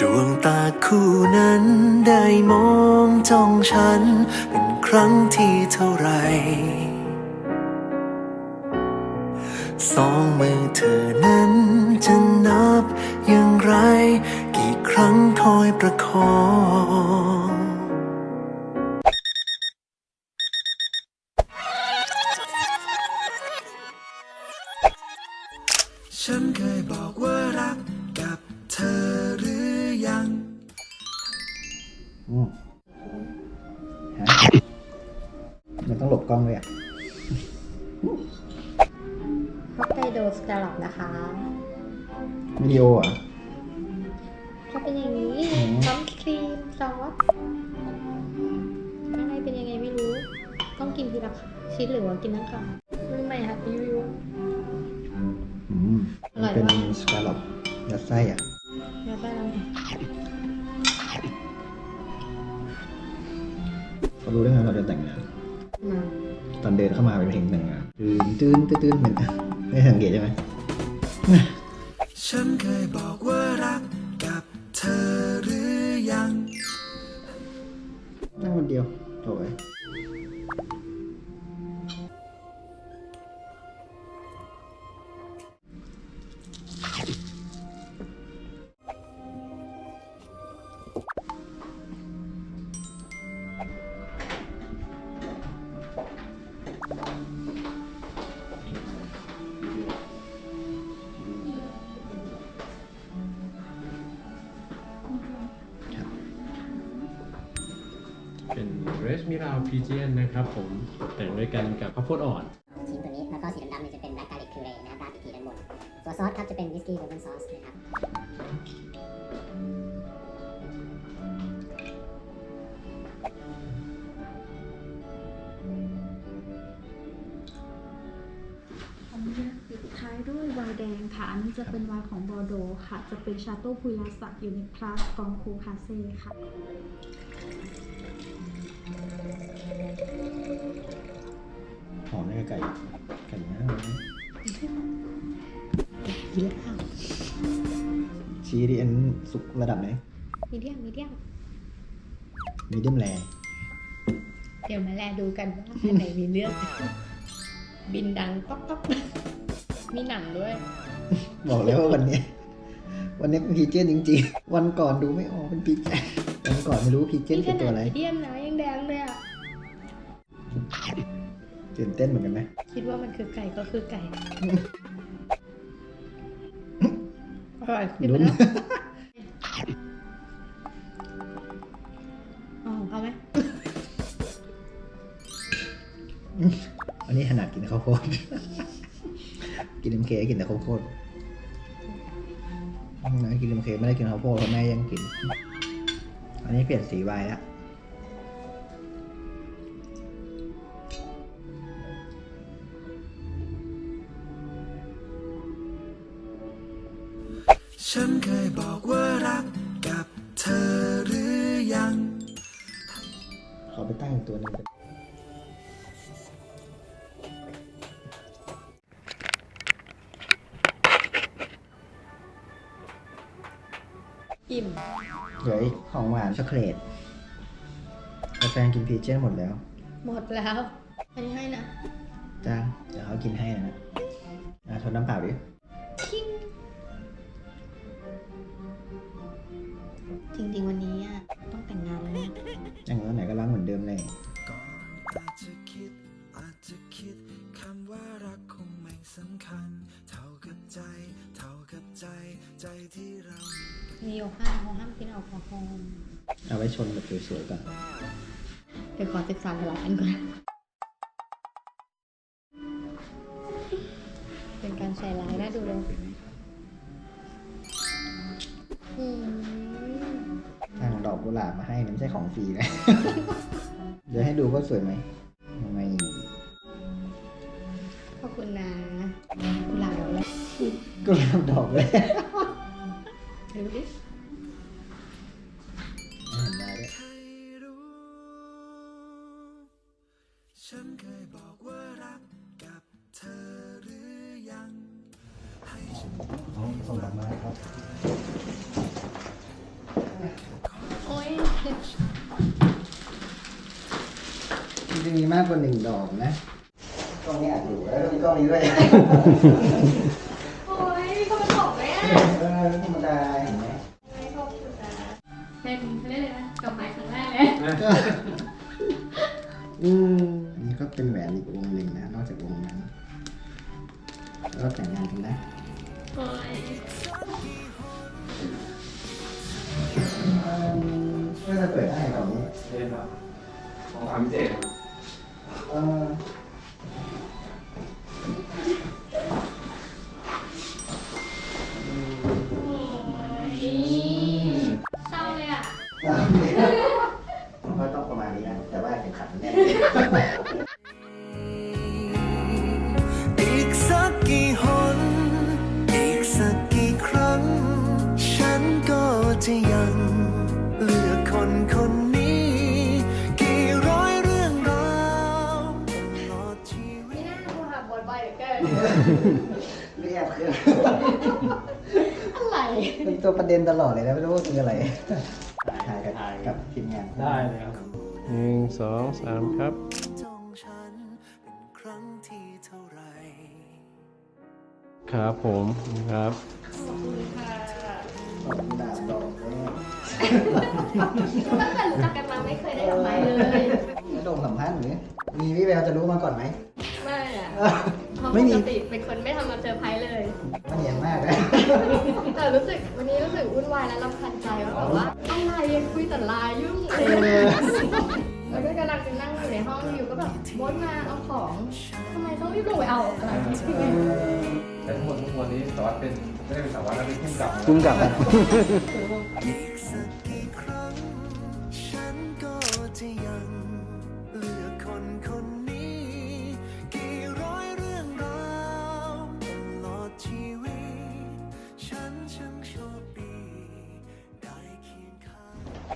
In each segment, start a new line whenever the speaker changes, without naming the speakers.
ดวงตาคู่นั้นได้มองจ้องฉัน เป็นครั้งที่เท่าไร สองมือเธอนั้นจะนับอย่างไร กี่ครั้งคอยประคอง อื
มฮะมันต้องหลบกล้องเลยอะ
ฮอกไกโดสแกลลอปนะคะ
วิดีโอเหรอะ
ก็เป็นอย่างนี้
อืม
พร้อมครีมซอสข้างในเป็นยังไงไม่รู้ ต้องกินทีละชิ้นหรือว่ากินทั้งคำมือใหม่ค่ะรีวิว
อืม
อร่อย
เป็น
มาก
สกาลอปยัดไส้อะ
แล้วก็ลอง
เข เดินเข้ามาเป็นเพลงแต่งงานตื่นตื่นตื่นตื่นเหมือนไม่สังเกตใช่ไหม
ฉันเคยบอกว่ารักกับเธอหรือยัง
นั่งคนเดียวโถ่ เอ้ย
เป็นเรสมิราพีเจียนนะครับผมตกแต่งด้วยกันกับข้าวโพดอ่อน
ชิ้นตัวนี้แล้วก็สีดำๆเนี่ยจะเป็นแบล็กการลิกพิวเรนะครับราดอีกทีด้านบนตัวซอสครับจะเป็นวิสกี้บนซอสนะครับ
ขออนุญาตปิดท้ายด้วยไวน์แดงค่ะ อันนี้จะเป็นไวน์ของบอร์โดค่ะ จะเป็นชาโต้พุยลาสักอยู่ในคลาสกองคูคาเซ่ค่ะ
ได้ไก่ไก่ย่างเลยนะ
กินแล้ว
ชี้ดิอันสุกระดับไหน
มีเดียมมีเดียม
มีเดียมแร
เดี๋ยวมาแลดูกันว่าอันไหนมีเรื่อง บินดังป๊อกป๊อกมีหนังด้วย
บอกแล้วว่าวันนี้ วันนี้เป็นพีเจนจริงๆ วันก่อนดูไม่ออกเป็นพีเจนวันก่อนไม่รู้พีเจน
นี่ข
คือตั
นาวด
อะไร
มีเดียมนะ
ตื่นเต้นเหมือนกันไหม
คิดว่ามันคือไก่ก็คือไก่ อร่อยขึ้น
ลุ้
มานแล้วอ๋อเอาไหม
อันนี้ถนัดกินข้าวโพด กินเอ็มเคกินแต่ข้าวโพดนะกินเอ็มเคไม่ได้กินข้าวโพดเพราะแม่ยังกิน อันนี้เปลี่ยนสีไวน์แล้ว ตั้งอีกตัวหนึงเป็น
อิ่ม
เหลืออีกของหวานช็อกโกแลตกาแฟนกินพีเจนหมดแล้ว
หมดแล้ว อันนี้ให้นะ
จ้าเดี๋ยวเขากินให้นะอะทนน้ำเปล่าดิ
คิง จริงๆวันนี้อะต้องแต่งงานแล้วนะ
อย่างนั้นไหนก็รักเหมือนเดิมเลย
ก่อนอาจจะคิดอาจจะคิดคำว่ารักคงไม่สำคัญ เท่ากับใจ เท่ากับใจ ใจที่เรามี
มีโยห้าเขาห้ามกินแอลกอฮอล์
เอาไว้ชนแบบสวยๆก่อน
เดี๋ยวขอศึกษาหลายอันก่อนเป็น
หลาบมาให้นะไม่ใช่ของฟรีนะ เดี๋ยวให้ดูว่าสวยไหมไม่
ขอบคุณนะกุหลาบดอกแล้ว
กุหลาบดอกเลย
ดูดิ
จริง
ๆมีมากกว่าหนึ่งดอกนะกล้องนี้อัดอยู่แล้วมีกล้องนี้ด้วย
โอ้ยก็มันบอกแม่
เออธรรมดาเห็นไหม
ไม่ชอบคุณนะเป็นเขาเรียกอะไรนะกับไม้ครั้งแรกเลย
อืมอันนี้ก็เป็นแหวนอีกวงหนึ่งนะ นอกจากวงนั้นเราแต่งงานกันนะ
โอ้ย
แบบนี้
เตั
วประเด็นตลอดเลยนะไม่รู้ว่าคืออะไรถ่ายกับกับทีมงาน
ได้เลยครับ
หนึ่งสองสามครับ
จ้องฉันเป็นครั้งที่เท่าไหร
ครับผมครับ
ดอกกุหลาบดอกแรก
ตั้งแต่รู้จักกันมาไม่เคยได้ดอกไม้เลย
แล้วโดมสัมภาษณ์หรือมีวิแววจะรู้มาก่อนไหม
ไม่อะเพราะ
ไม่
ป
มี
กติเป็นคนไม่ทำมาเซอร์ไพรส์เลย
มันเนียนมากเลย
แต่รู้สึกวันนี้รู้สึกวุ่นวายและรำคาญใจว่าแบบว่าอะไรยังคุยแต่ไลน์ยุ่งเลยแล้วก็กำลังนั่งอยู่ในห้องอยู่ก็แบบบดมาเอาของทำไมต้องรีบลงไปเอาอะไร
แต่ทั้งหมดทั้งมวลนี้สารวัตรเป็นไม่ได้เป็นสารวัตรแล้วเป็นผู้กำกับ
คุ้มกับ
อีกสักกี่ครั้งฉันก็จะยังเลือกคนคน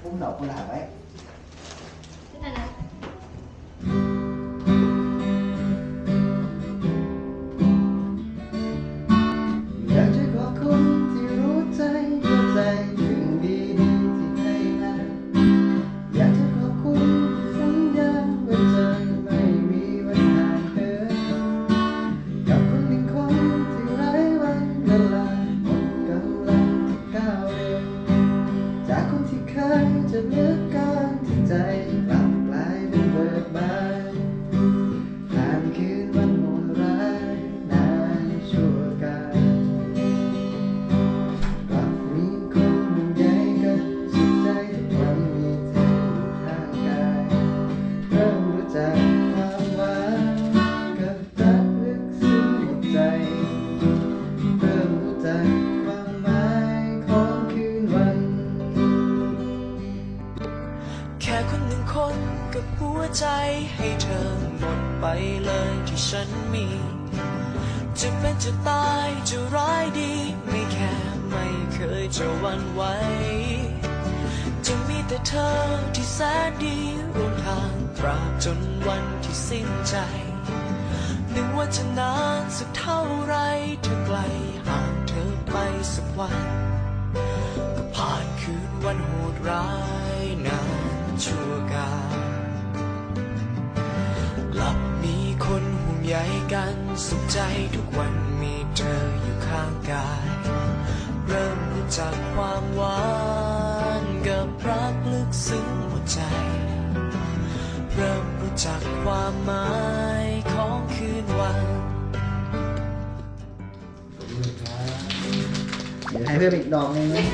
ปุ้มดอก ให้เธอหมด
ไปเลยที่ฉันมี จะเป็นจะตายจะร้ายดี ไม่แค่ไม่เคยจะวันไหวจะมีแต่เธอที่แสนดีร่วมทางตราบจนวันที่สิ้นใจนึกว่าจะนานสักเท่าไรเธอไกลห่างเธอไปสักวัน ก็ผ่านคืนวันโหดร้ายนานชั่วการ ใยกันสุขใจทุกวันมีเธออยู่ข้างกาย เริ่มรู้จักความหวานกับรักลึกซึ้งหัวใจ เริ่มรู้จักความหมายของคืนวัน
ให้เพิ่มอีกดอกหนึงนะ